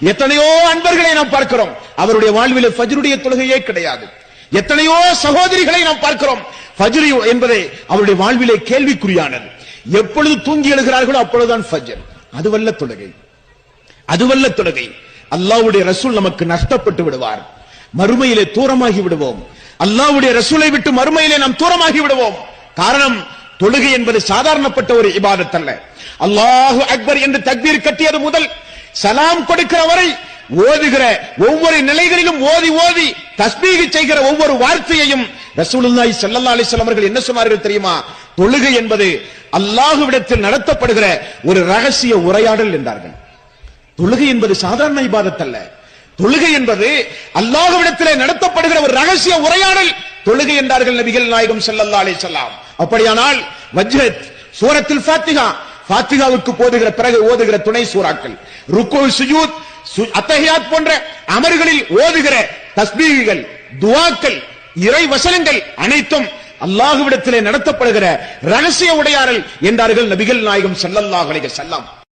எத்தனையோ அன்பர்களை நாம் பார்க்கிறோம். அவருடைய வாழ்வில் ஃபஜ்ருடைய தொழுகையே கிடையாது. எத்தனையோ சகோதரிகளை நாம் பார்க்கிறோம். ஃபஜ்ரு என்பதை அவருடைய வாழ்விலே கேள்விக்குறியானது. எப்பொழுது தூங்கி எழுகிறார்களோ அப்பொழுதுதான் ஃபஜ்ர். அதுவல்ல தொழுகை. அதுவல்ல தொழுகை. அல்லாவுடைய ரசூல் நமக்கு நஷ்டப்பட்டு விடுவார். மறுமையிலே தூரமாகி விடுவோம். அல்லாவுடைய ரசூலை விட்டு மறுமையிலே நாம் தூரமாகி விடுவோம். காரணம் தொழுகை என்பது சாதாரணப்பட்ட ஒரு இபாதத் அல்ல அல்லாஹு அக்பர் என்று தக்பீர் கட்டியது முதல் சலாம் கொடுக்கிற வரை ஓதுகிற ஒவ்வொரு நிலைகளிலும் ஓதி ஓதி தஸ்பீக செய்கிற ஒவ்வொரு வார்த்தையையும் ரசூலுல்லாய் ஸல்லல்லாஹு அலைஹி அவர்கள் என்ன சொன்னார்கள் தெரியுமா? தொழுகை என்பது அல்லாஹுவிடத்தில் நடத்தப்படுகிற ஒரு ரகசிய உரையாடல் என்றார்கள். தொழுகை என்பது சாதாரண இபாதத் அல்ல. தொழுகை என்பது அல்லாஹ்விடத்திலே நடத்தப்படுகிற ஒரு ரகசிய உரையாடல். தொழுகை என்றார்கள் நபிகள் நாயகம் ஸல்லல்லாஹு அலைஹி அப்படியானால் வஜ்ரத் சூரத்தில் ஃபாத்திகா பாத்திகாவுக்கு போதுகிற பிறகு ஓதுகிற துணை சூறாக்கள். ருக்கு சுஜூத் சு- போன்ற அமர்களில் ஓதுகிற தஸ்பீகள் துவாக்கள் இறை வசனங்கள் அனைத்தும் அல்லாஹுவிடத்திலே நடத்தப்படுகிற ரகசிய உடையாடல் என்றார்கள் நபிகள் நாயகம் ஸல்லல்லாஹு செல்லாம்